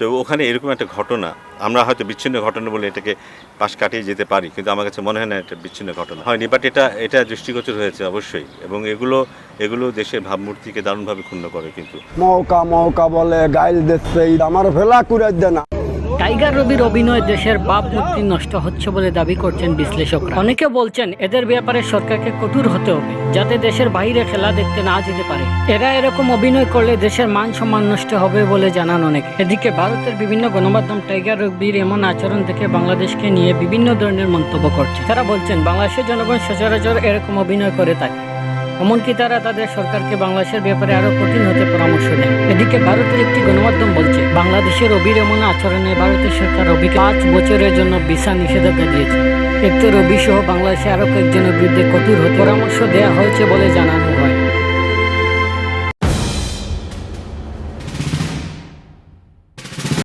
তো ওখানে এরকম একটা ঘটনা। আমরা হয়তো বিচ্ছিন্ন ঘটনা বলে এটাকে পাশ কাটিয়ে যেতে পারি, কিন্তু আমার কাছে মনে হয় না এটা বিচ্ছিন্ন ঘটনা। হয়নি বাট এটা এটা দৃষ্টিগোচর হয়েছে অবশ্যই। এবং এগুলো এগুলো দেশের ভাবমূর্তিকে দারুণভাবে ক্ষুণ্ণ করে কিন্তু। মৌকা মৌকা বলে গাইল দিচ্ছে আমার ফেলা করে দেয় না টাইগার রবির অভিনয় দেশের বাপ মূর্তি নষ্ট হচ্ছে বলে দাবি করছেন বিশ্লেষকরা। অনেকে বলছেন এদের ব্যাপারে সরকারকে কঠোর হতে হবে, যাতে দেশের বাইরে খেলা দেখতে না যেতে পারে। এরা এরকম অভিনয় করলে দেশের মান সম্মান নষ্ট হবে বলে জানান অনেক। এদিকে ভারতের বিভিন্ন গণমাধ্যম টাইগার রবির এমন আচরণ দেখে বাংলাদেশকে নিয়ে বিভিন্ন ধরনের মন্তব্য করছে। তারা বলছেন, বাংলাদেশের জনগণ সচরাচর এরকম অভিনয় করে থাকে। এমনকি তারা তাদের সরকারকে বাংলাদেশের ব্যাপারে আরও কঠিন হতে পরামর্শ দেন। এদিকে ভারতের একটি গণমাধ্যম বলছে, বাংলাদেশের রবির এমন আচরণে ভারতের সরকার রবিকে পাঁচ বছরের জন্য ভিসা নিষেধাজ্ঞা দিয়েছে। এতে রবি সহ বাংলাদেশে আরও কয়েকজনের বিরুদ্ধে কঠোর পরামর্শ দেওয়া হয়েছে বলে জানানো হয়।